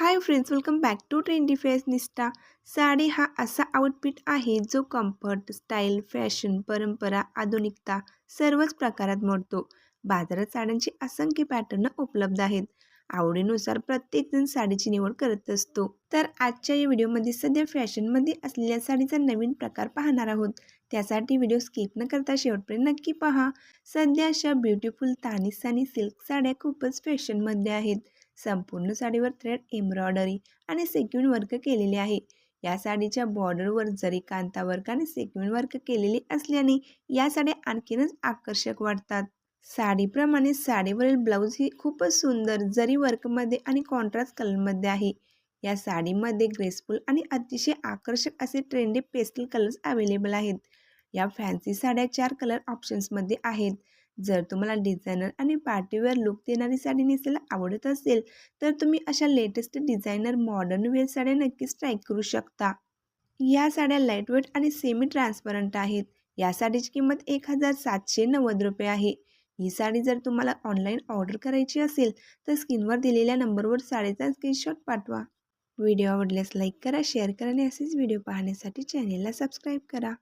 Hi friends welcome back to trendy Nishtha sari हा असा outfit आहे जो कम्फर्ट स्टाईल फॅशन परंपरा आधुनिकता सर्वच प्रकारात मोडतो. बाजारात साड्यांची असंख्य पॅटर्न उपलब्ध आहेत. आवडीनुसार प्रत्येकजण साडीची निवड करत असतो. तर आजच्या या व्हिडिओमध्ये सध्या फॅशनमध्ये असलेल्या साडीचा नवीन प्रकार पाहणार आहोत. त्यासाठी व्हिडिओ स्किप न करता शेवटपर्यंत नक्की पहा. सध्या अशा ब्युटिफुल तानीस आणि सिल्क साड्या खूपच फॅशनमध्ये आहेत. संपूर्ण साडीवर थ्रेड एम्ब्रॉयडरी आणि सेक्युन वर्क केलेले आहे. या साडीच्या बॉर्डरवर जरी कांता वर्क आणि सेक्युन वर्क केलेले असल्याने या साड्या आणखीनच आकर्षक वाटतात. साडीप्रमाणे साडीवरील ब्लाऊज ही खूपच सुंदर जरी वर्कमध्ये आणि कॉन्ट्रास्ट कलरमध्ये आहे. या साडीमध्ये ग्रेसफुल आणि अतिशय आकर्षक असे ट्रेंडी पेस्टल कलर्स अवेलेबल आहेत. या फॅन्सी साड्या चार कलर ऑप्शन्समध्ये आहेत. जर तुम्हाला डिझायनर आणि पार्टीवेअर लुक देणारी साडी नेसायला आवडत असेल तर तुम्ही अशा लेटेस्ट डिझायनर मॉडर्न वेअर साड्या नक्कीच ट्राय करू शकता. या साड्या लाईटवेट आणि सेमी ट्रान्सपरंट आहेत. या साडीची किंमत एक हजार सातशे नव्वद रुपये आहे. ही साडी जर तुम्हाला ऑनलाईन ऑर्डर करायची असेल तर स्क्रीनवर दिलेल्या नंबरवर साडीचा स्क्रीनशॉट पाठवा. व्हिडिओ आवडल्यास लाईक करा शेअर करा आणि असेच व्हिडिओ पाहण्यासाठी चॅनेलला सबस्क्राईब करा.